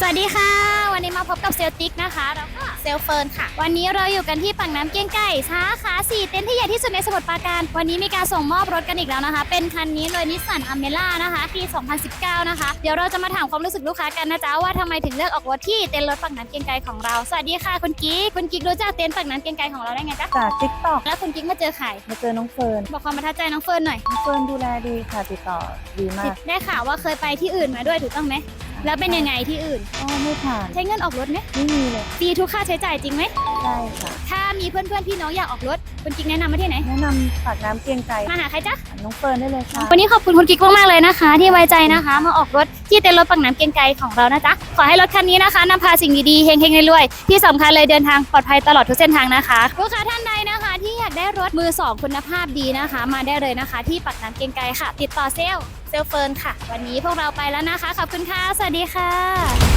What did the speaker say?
สวัสดีค่ะ วันนี้มาพบกับเซลติกนะคะแล้วก็เซลเฟิร์นค่ะ วันนี้เราอยู่กันที่ปากน้ำเกี้ยงไก่สาขาสี่เต็นท์ที่ใหญ่ที่สุดในสมุทรปราการ วันนี้มีการส่งมอบรถกันอีกแล้วนะคะ เป็นคันนี้เลยนิสสันอเมล่านะคะปี 2019 นะคะ เดี๋ยวเราจะมาถามความรู้สึกลูกค้ากันนะจ๊ะว่าทำไมถึงเลือกออกรถที่เต็นท์รถปากน้ำเกี้ยงไก่ของเรา สวัสดีค่ะคุณกิ๊กคุณกิ๊กรู้จักเต็นท์ปากน้ำเกี้ยงไก่ของเราได้ไงจ๊ะจากทิกตอกแล้วคุณกิ๊กมาเจอใครมาเจอน้องเฟิร์นบอกความประทับใจน้องเฟิร์นหน่อยน้องเฟิร์นดูแลดีค่ะติดต่อดีมาก ได้ข่าวว่าเคยไปที่อื่นมาด้วยถูกต้องไหม แล้วเป็นยังไงที่อื่น ก็ไม่ผ่าน ใช้เงินออกรถไหมไม่มีเลยฟรีทุกค่าใช้จ่ายจริงไหมได้ค่ะ ถ้ามีเพื่อนๆพี่น้องอยากออกรถคุณกิ๊กแนะนำมาที่ไหน แนะนำปากน้ำเกรียงไกรมาหาใครจ๊ะน้องเฟิร์นได้เลยค่ะ วันนี้ขอบคุณคุณกิ๊กมากๆเลยนะคะ ที่ไว้ใจนะคะ มาออกรถที่เต็นท์รถปักน้ำเกรียงไกรของเรานะจ๊ะขอให้รถคันนี้นะคะนำพาสิ่งดีๆเฮงๆรวยๆที่สำคัญเลยเดินทางปลอดภัยตลอดทุกเส้นทางนะคะลูกค้าท่านใดนะคะ ที่อยากได้รถมือสองคุณภาพดีนะคะ มาได้เลยนะคะ ที่ปักน้ำเกรียงไกรค่ะ ติดต่อเซลล์ เซลเฟิร์นค่ะ วันนี้พวกเราไปแล้วนะคะ ขอบคุณค่ะ สวัสดีค่ะ